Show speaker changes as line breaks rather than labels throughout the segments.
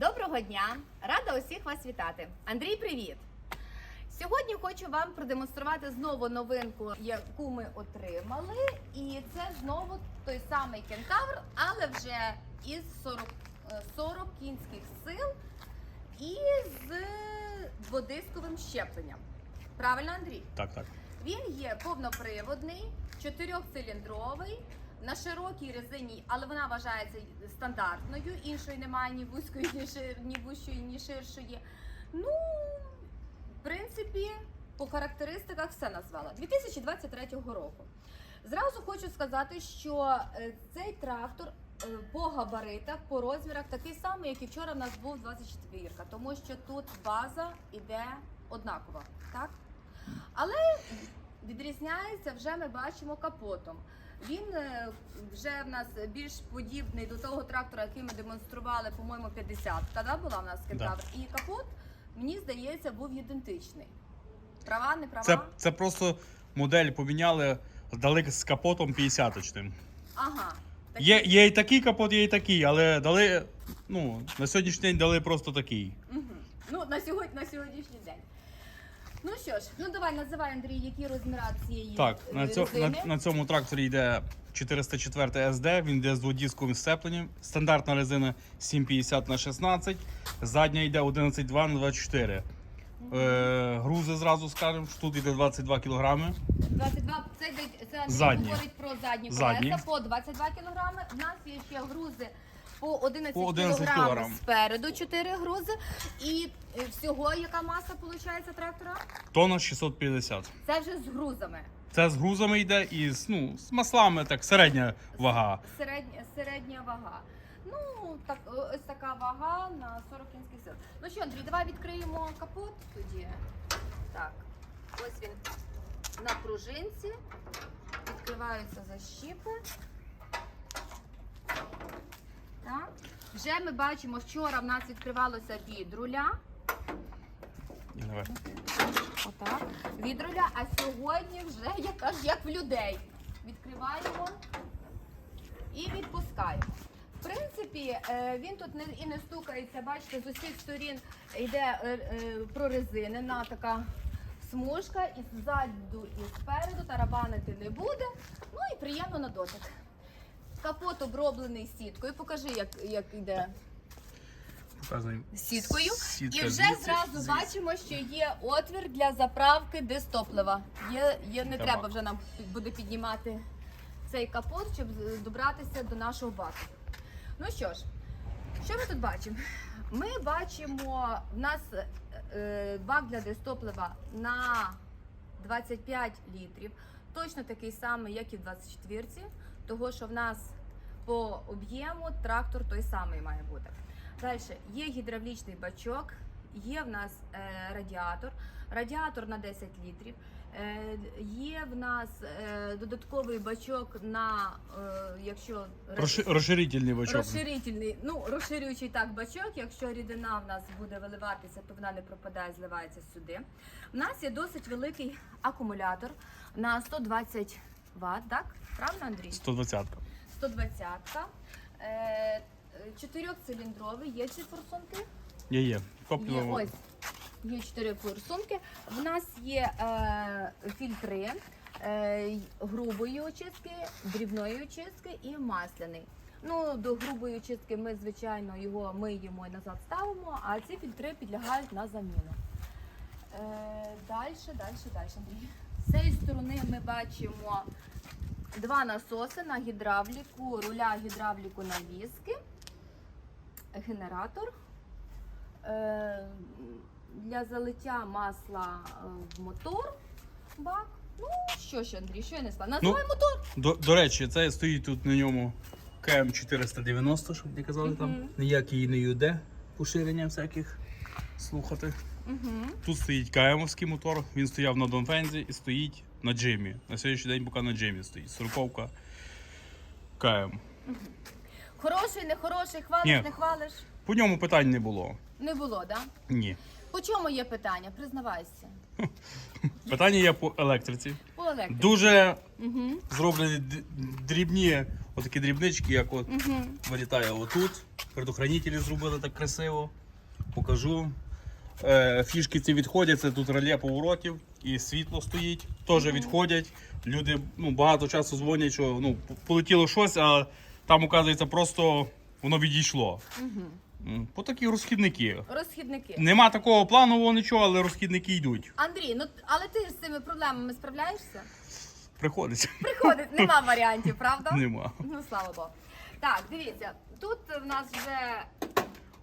Доброго дня! Рада усіх вас вітати. Андрій, привіт! Сьогодні хочу вам продемонструвати знову новинку, яку ми отримали. І це знову той самий кентавр, але вже із 40, е, 40 кінських сил і з дводисковим щепленням. Правильно, Андрій?
Так, так.
Він є повноприводний, чотирьохциліндровий, на широкій резині, але вона вважається стандартною. Іншої немає ні вузької, ні, шир, ні вущої, ні ширшої. Ну, в принципі, по характеристиках все назвала. 2023 року. Зразу хочу сказати, що е, цей трактор е, по габаритах, по розмірах такий самий, як і вчора в нас був 24 ка тому що тут база іде однакова. Так? Але відрізняється вже ми бачимо капотом. Він е, вже в нас більш подібний до того трактора, який ми демонстрували, по-моєму, 50 да, була в нас кентавр. І капот, мені здається, був ідентичний. Права, не права?
Це, це просто модель поміняли, дали з капотом 50-точним.
Ага. такий.
Є, є і такий капот, є і такий, але дали, ну, на сьогоднішній день дали просто такий.
Мгм. Ну, на сьогодні, на сьогоднішній день. Ну що ж, ну давай називай Андрій, які розміри цієї
Так, на, цьо, на, на цьому тракторі йде 404 SD, він йде з дводісковим сцепленням. Стандартна резина 750 на 16, задня йде 11,2 на 24. Е, грузи зразу скажемо, що тут йде 22 кілограми.
22, це, йде- це Андрій
Задні.
говорить про задні,
Задні.
колеса по 22 кілограми. У нас є ще грузи по 11,
По 11
кілограм
кілограм.
спереду 4 грузи. І е, всього яка маса виходить трактора?
Тонна 650.
Це вже з грузами.
Це з грузами йде і з, ну, з маслами, так, середня вага.
Середня, середня вага. Ну, так, ось така вага на 40 кінських сил. Ну що, Андрій, давай відкриємо капот тоді. Так, ось він на пружинці. Відкриваються защіпи. Так. Вже ми бачимо, вчора в нас відкривалося від руля.
Давай.
Отак. Від руля, а сьогодні вже як, як в людей. Відкриваємо і відпускаємо. В принципі, е, він тут не, і не стукається, бачите, з усіх сторін йде е, е, прорезинена така смужка, і ззаду, і спереду тарабанити не буде. Ну і приємно на дотик. Капот оброблений сіткою. Покажи, як, як йде
Показуємо.
сіткою.
Сітка
і вже
звідси,
зразу
звідси.
бачимо, що є отвір для заправки дистоплива. Є, є, не
Треба.
треба вже нам буде піднімати цей капот, щоб добратися до нашого баку. Ну що ж, що ми тут бачимо? Ми бачимо, в нас е, бак для дистоплива на 25 літрів, точно такий самий, як і в 24-ці, того що в нас по об'єму трактор той самий має бути. Далі є гідравлічний бачок, є в нас е, радіатор, радіатор на 10 літрів. Е, є в нас е, додатковий бачок на якщо
Розши- Розширительний бачок.
Розширительний, ну розширюючий так бачок. Якщо рідина в нас буде виливатися, то вона не пропадає, зливається сюди. У нас є досить великий акумулятор на 120 Вт, так? Правильно, Андрій?
120.
120 е, Чотирьохциліндровий, є ці форсунки?
Є, є.
Є ось. Є чотири форсунки. В нас є е, фільтри е, й- грубої очистки, дрібної очистки і масляний. Ну, до грубої очистки ми, звичайно, його миємо і назад ставимо, а ці фільтри підлягають на заміну. Е, далі, далі, далі, Андрій. З цієї сторони ми бачимо два насоси на гідравліку, руля гідравліку на віски, генератор. Е, для залиття масла е, в мотор бак. Ну, що ж, Андрій, що я несла? Називай мотор.
До, до речі, це стоїть тут на ньому КМ 490, щоб не казали там.
Мгм.
Ніякий не ЮД, поширення всяких слухати.
Угу.
Тут стоїть КМовський мотор, він стояв на Донфензі і стоїть на Джимі. На сьогоднішній день поки на Джимі стоїть. Сороковка КМ.
Хороший, не хороший, хвалиш,
Ні.
не хвалиш.
По ньому питань не було.
Не було, да?
Ні.
По чому є питання? Признавайся.
Питання є по електриці.
По електриці.
Дуже
Угу.
зроблені дрібні, отакі дрібнички, як от
Угу.
вилітає отут. Предохранителі зробили так красиво. Покажу. Е, фішки ці відходять, це тут реле поворотів і світло стоїть. Теж відходять. Люди ну, багато часу дзвонять, що ну, полетіло щось, а там, оказується, просто воно відійшло.
Угу.
По такі розхідники.
Розхідники.
Нема такого планового нічого, але розхідники йдуть.
Андрій, ну але ти ж з цими проблемами справляєшся?
Приходиться.
Приходить, нема варіантів, правда?
Нема.
Ну, слава Богу. Так, дивіться, тут в нас вже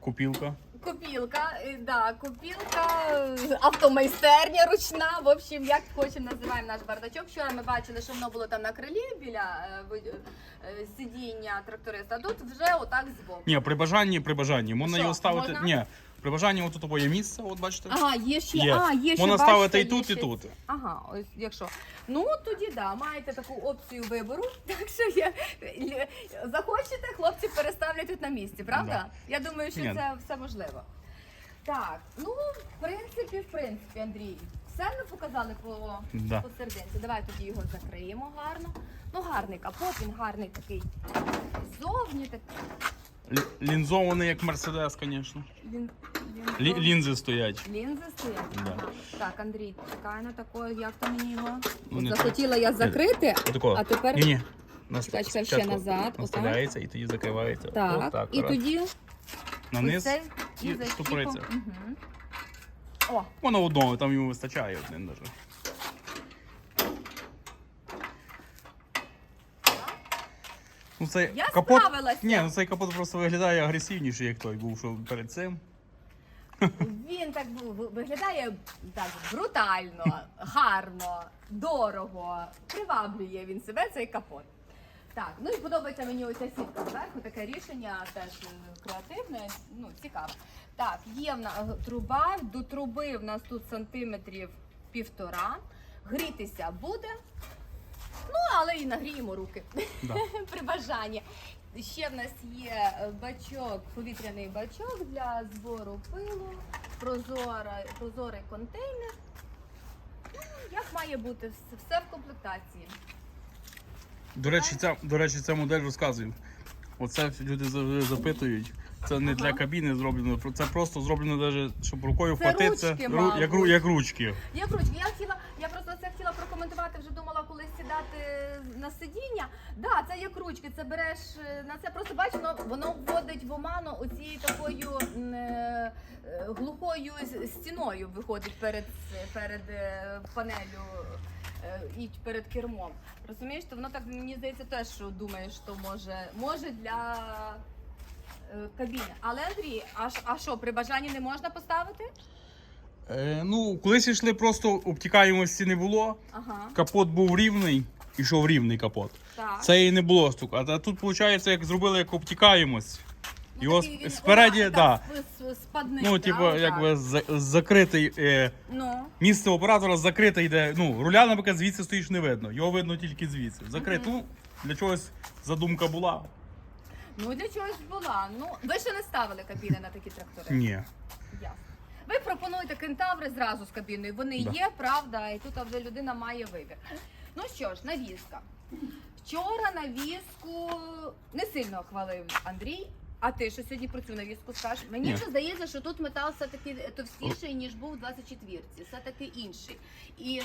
Купілка.
Копілка, е, да, копілка, е, автомайстерня ручна. В общем, як хочемо називаємо наш бардачок. Вчора ми бачили, що воно було там на крилі біля е, ви- е, сидіння тракториста. Тут вже отак збоку.
Ні, при бажанні, при бажанні. Можна
Що,
його ставити.
можна?
Ні, при бажанні отут є місце, от бачите.
Ага, є ще,
Є.
а, є ще
Можна
бачите,
ставити і
є
тут, і
ще-
тут.
Ага, ось якщо. Ну тоді да, маєте таку опцію вибору. Так що є захочете, хлопці переставлять тут на місці, правда? Я думаю, що
Ні.
це все можливо. Так, ну в принципі, в принципі, Андрій, все ми показали по,
Да.
по серединці. Давай тоді його закриємо гарно. Ну, гарний капот, він гарний такий. Зовні такий.
Лі- Лінзований, як Мерседес, звісно.
Він,
Лі- Лінзи стоять.
Лінзи стоять?
Да.
Ага. Так, Андрій, чекай на такого, як там мені його?
Ну,
От
не
захотіла я закрити,
Отако.
а тепер
Ні, ні.
Чекай, чекай, ще назад,
Наставляється і тоді закривається.
так.
Отак,
і
раз.
тоді
на
ось
низ. і
за
штупориться.
щіпом. Мгм. О,
Воно одного, там йому вистачає один даже. Ну, цей
Я
капот,
справилася.
Ні, ну цей капот просто виглядає агресивніше, як той був, що перед цим.
Він так виглядає так брутально, гарно, дорого, приваблює він себе цей капот. Так, ну і подобається мені оця сітка зверху, таке рішення теж е, креативне, ну цікаве. Так, є в нас труба, до труби в нас тут сантиметрів півтора. Грітися буде. Ну, але і нагріємо руки
Да.
при бажанні. Ще в нас є е, бачок, повітряний бачок для збору пилу, прозора, прозорий контейнер. Ну, як має бути, все, в комплектації.
До речі, ця, до речі, ця модель розказую. Оце люди запитують. Це не для кабіни зроблено, це просто зроблено, даже, щоб рукою
Це
вхватитися.
ручки,
ру- як, ру- як ручки.
Як ручки, я хотіла, я це хотіла прокоментувати, вже думала, коли сідати на сидіння. Да, це як ручки, це береш е, на це. Просто бачиш, воно, вводить в оману оцією такою е, е, глухою стіною виходить перед, перед е, панелю і перед кермом. Розумієш, то воно так мені здається теж, що думаєш, що може, може для. Кабіни. Але Андрій, а, а що, при бажанні не можна поставити?
Е, ну, колись йшли, просто обтікаємості не було.
Ага.
Капот був рівний, ішов рівний капот.
Так.
Це і не було стук. А тут, виходить, як зробили, як обтікаємось.
Ну,
Його
такий він,
спереді,
о,
да.
с- спадний,
Ну,
да,
типу,
отак.
якби за- закритий. Е,
Ну,
місце оператора закрите йде. Ну, руля, наприклад, звідси стоїш не видно. Його видно тільки звідси. Закрито. Ну, для чогось задумка була.
ну для чогось була. Ну, ви ще не ставили кабіни на такі трактори?
Ні.
Ясно. Ви пропонуєте кентаври зразу з кабіною. Вони
Да.
є, правда, і тут вже людина має вибір. Ну що ж, навіска. Вчора навіску не сильно хвалив Андрій. А ти що сьогодні про цю навіску скажеш? Мені
Ні.
вже здається, що тут метал все-таки товстіший, ніж був у 24-ці. Все-таки інший. І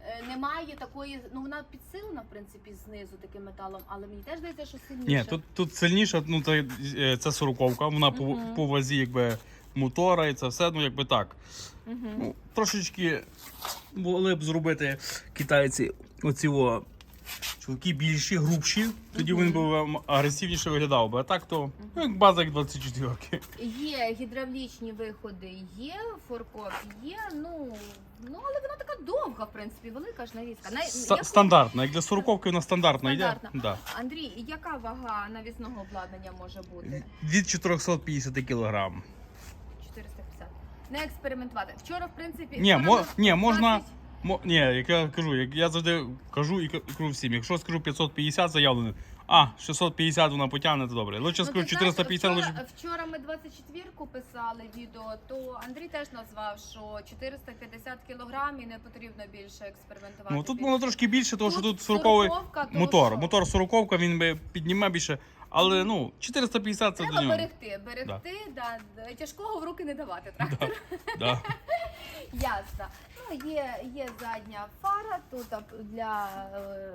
е, немає такої, ну вона підсилена, в принципі, знизу таким металом, але мені теж здається, що сильніше.
Ні, тут, тут сильніше, ну це, е, це сороковка, вона по,
Мгм.
по вазі, якби мотора і це все, ну якби так.
Мгм.
Ну, трошечки могли б зробити китайці оці о, чоловіки більші, грубші, тоді він би агресивніше виглядав би. А так то ну, як база як 24
Є гідравлічні виходи, є форкоп, є. Ну ну але вона така довга, в принципі, велика ж навіска. Най,
Ста-
як-
Стандартна, як для сороковки вона стандартна йде. Да.
Андрій, яка вага навісного обладнання може бути?
Від 450 кг.
450. Не експериментувати. Вчора, в принципі,
Ні,
вчора
мо- ні, можна-
20
Мо, ні, як я кажу, як я завжди кажу і кажу всім, якщо скажу 550 заявлено, А, 650 вона потягне, то добре. Лучше
Ну,
скажу
ти знаєш,
450,
вчора,
лучше.
вчора ми 24-ку писали відео, то Андрій теж назвав, що 450 кілограм і не потрібно більше експериментувати.
Ну тут воно трошки більше, тому що
Тут
тут 40
сороковка,
мотор.
що?
Мотор 40 він би підніме більше, але ну 450 це до
Треба
нього.
берегти, берегти, да. тяжкого в руки не давати. трактор.
Да.
Ясно. Ну, є, є задня фара тут ап- для е,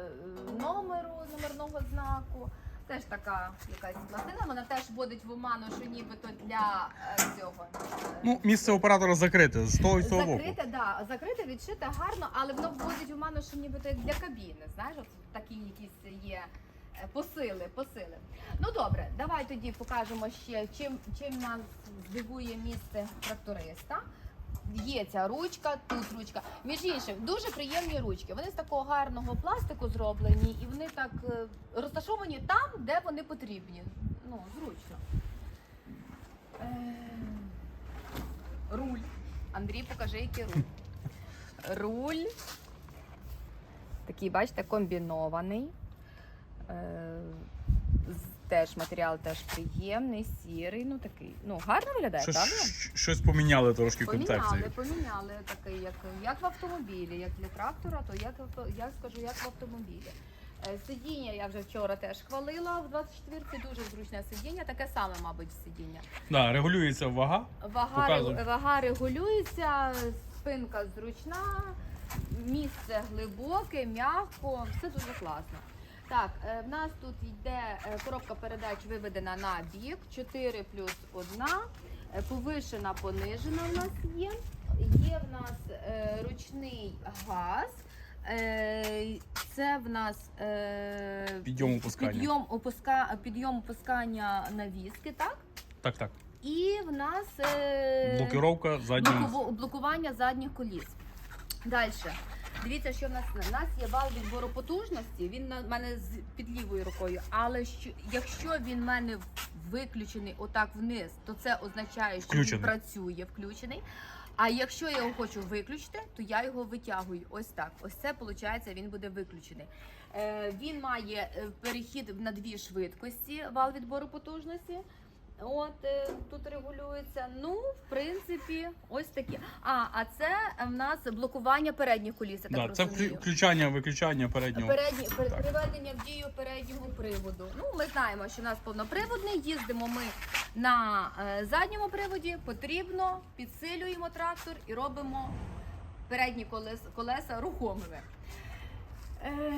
номеру, номерного знаку. Теж така якась пластина, вона теж вводить в оману, що нібито для е, цього. е,
Ну, місце оператора закрите з того і з того боку.
Закрите, да, закрите, відшите гарно, але воно вводить в оману, що нібито як для кабіни. Знаєш, от такі якісь є е, посили, посили. Ну добре, давай тоді покажемо ще, чим, чим нас здивує місце тракториста. Є ця ручка, тут ручка. Між іншим, дуже приємні ручки. Вони з такого гарного пластику зроблені, і вони так е, розташовані там, де вони потрібні. Ну, зручно. Е, Руль. Андрій, покажи, який руль. Руль. Такий, бачите, комбінований. Е, Теж матеріал теж приємний, сірий. Ну такий. Ну, гарно виглядає,
Щось,
правда?
щось поміняли трошки в
Поміняли, поміняли такий, як, як в автомобілі, як для трактора, то як, я скажу, як в автомобілі. Е, Сидіння я вже вчора теж хвалила в 24-ці, дуже зручне сидіння, таке саме, мабуть, сидіння.
Да, регулюється вага.
Вага, вага регулюється, спинка зручна, місце глибоке, м'яко, все дуже класно. Так, е, в нас тут йде е, коробка передач виведена на бік, 4 плюс 1, е, повишена, понижена в нас є. Є в нас ручний газ. Це в нас
Підйом опускання.
підйом, опуска, підйом опускання навіски, так?
Так, так.
І в нас
Блокировка заднього.
блокування задніх коліс. Далі. Дивіться, що в нас У нас є вал відбору потужності. Він на мене з під лівою рукою. Але що, якщо він в мене виключений отак вниз, то це означає, що
Включений.
він працює включений. А якщо я його хочу виключити, то я його витягую. Ось так. Ось це виходить, він буде виключений. Е, він має е, перехід на дві швидкості, вал відбору потужності. От е, тут регулюється. Ну, в принципі, ось такі. А, а це в нас блокування передніх коліс. я
Да,
так
це
розумію.
включання, виключання переднього.
Передні, пер-
Так.
приведення в дію переднього приводу. Ну, ми знаємо, що у нас повноприводний. Їздимо ми на е, задньому приводі. Потрібно, підсилюємо трактор і робимо передні колеса, колеса рухомими. Е,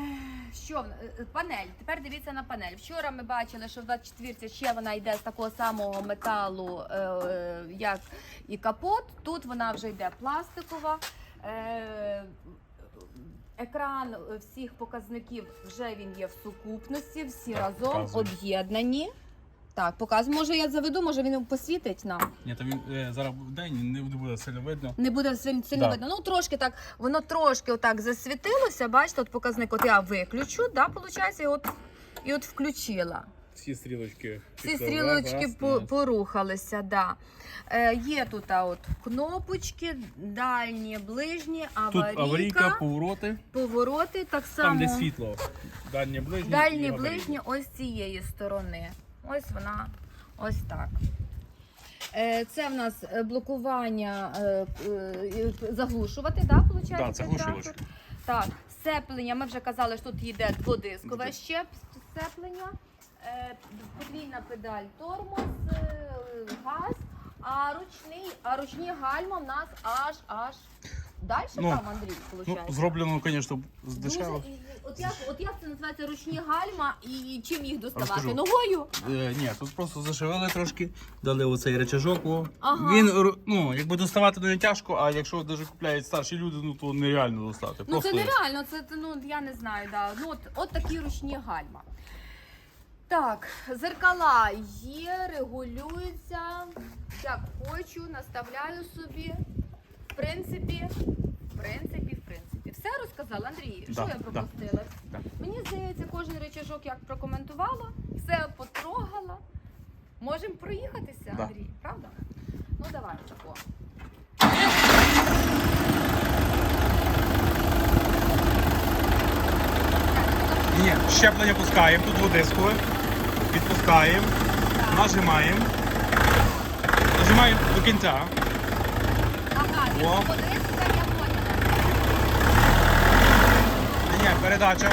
Що е, панель? Тепер дивіться на панель. Вчора ми бачили, що в 24 ще вона йде з такого самого металу, е, е, як і капот. Тут вона вже йде пластикова. Е, Екран всіх показників вже він є в сукупності, всі разом об'єднані. Так, показую. Може я заведу, може він посвітить нам.
Ні, там він е, зараз день не буде сильно видно.
Не буде сильно сильно
Да.
видно. Ну трошки так, воно трошки отак засвітилося. Бачите, от показник, от я виключу, да, виходить, і от, і от включила.
Всі стрілочки.
Ці стрілочки по- порухалися, да. Е, є тут а, от кнопочки, дальні, ближні,
Тут
аварійка,
аварійка, повороти.
повороти, так само.
Там де світло. Дальнє ближнє. і
Дальні, ближні, ось цієї сторони. Ось вона, ось так. Е, Це в нас е, блокування е, заглушувати, да, виходить?
Да, це
Так, сцеплення. Ми вже казали, що тут йде дводискове ще сцеплення. Подвійна педаль тормоз, газ, а ручний, а ручні гальма в нас аж аж далі
Ну,
там, Андрій,
Ну,
виходить.
зроблено, звісно, з
Дуже,
дешево.
і- і- от, як, от як це називається ручні гальма і чим їх доставати?
Розкажу.
Ногою?
Е, ні, тут просто зашивали трошки, дали оцей речажок. О.
Ага.
Він ну, якби доставати не тяжко, а якщо навіть купляють старші люди, ну то нереально достати.
Ну
Просто
це нереально, це це, ну я не знаю. Да. Ну от, от такі ручні гальма. Так, зеркала є, регулюються. Як хочу, наставляю собі. В принципі, в принципі, в принципі. Все розказала, Андрій. Що я пропустила?
Да.
Мені здається, кожен речажок як прокоментувала, все потрогала. Можемо проїхатися,
Да.
Андрій, правда? Ну давай тако.
Ні, щеплення пускаємо, тут водискове. Відпускаємо, нажимаємо. Нажимаємо до кінця. О. Ні, передача.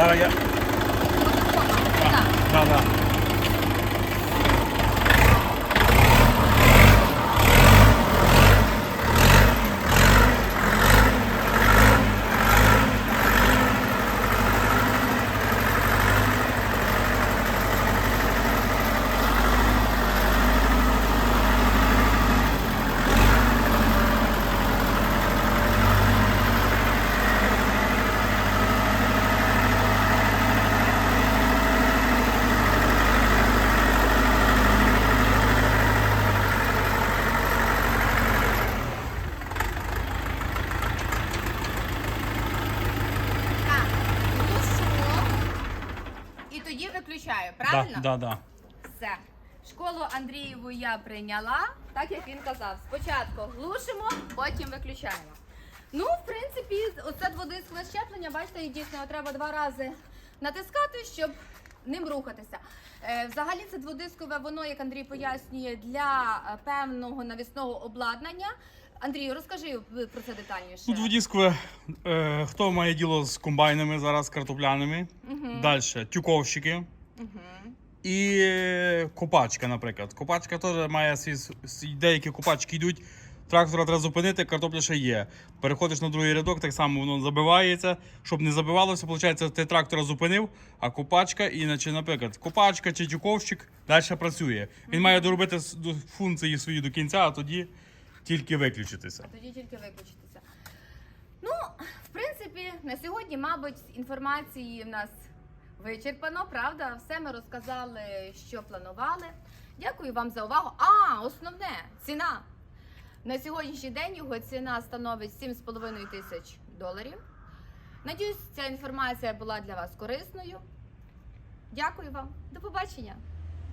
Зараз я.
Так.
Да, да.
Так, глушу. І тоді виключаю, правильно?
Да, да.
Все. Школу Андрієву я прийняла, так як він казав. Спочатку глушимо, потім виключаємо. Ну, в принципі, оце дводискове щеплення, бачите, і дійсно його треба два рази натискати, щоб ним рухатися. Е, взагалі, це дводискове, воно, як Андрій пояснює, для е, певного навісного обладнання. Андрій, розкажи про це детальніше.
Тут водіскове, е, хто має діло з комбайнами зараз, картопляними.
Мгм.
Далі тюковщики. І копачка, наприклад. Копачка теж має свій, деякі копачки йдуть. Трактора треба зупинити, картопля ще є. Переходиш на другий рядок, так само воно забивається. Щоб не забивалося, виходить, ти трактора зупинив, а копачка, і, наче, наприклад, копачка чи тюковщик далі працює. Він має доробити функції свої до кінця, а тоді тільки виключитися.
А тоді тільки виключитися. Ну, в принципі, на сьогодні, мабуть, інформації в нас вичерпано, правда? Все ми розказали, що планували. Дякую вам за увагу. А, основне ціна. На сьогоднішній день його ціна становить 7,5 тисяч доларів. Надіюсь, ця інформація була для вас корисною. Дякую вам. До побачення!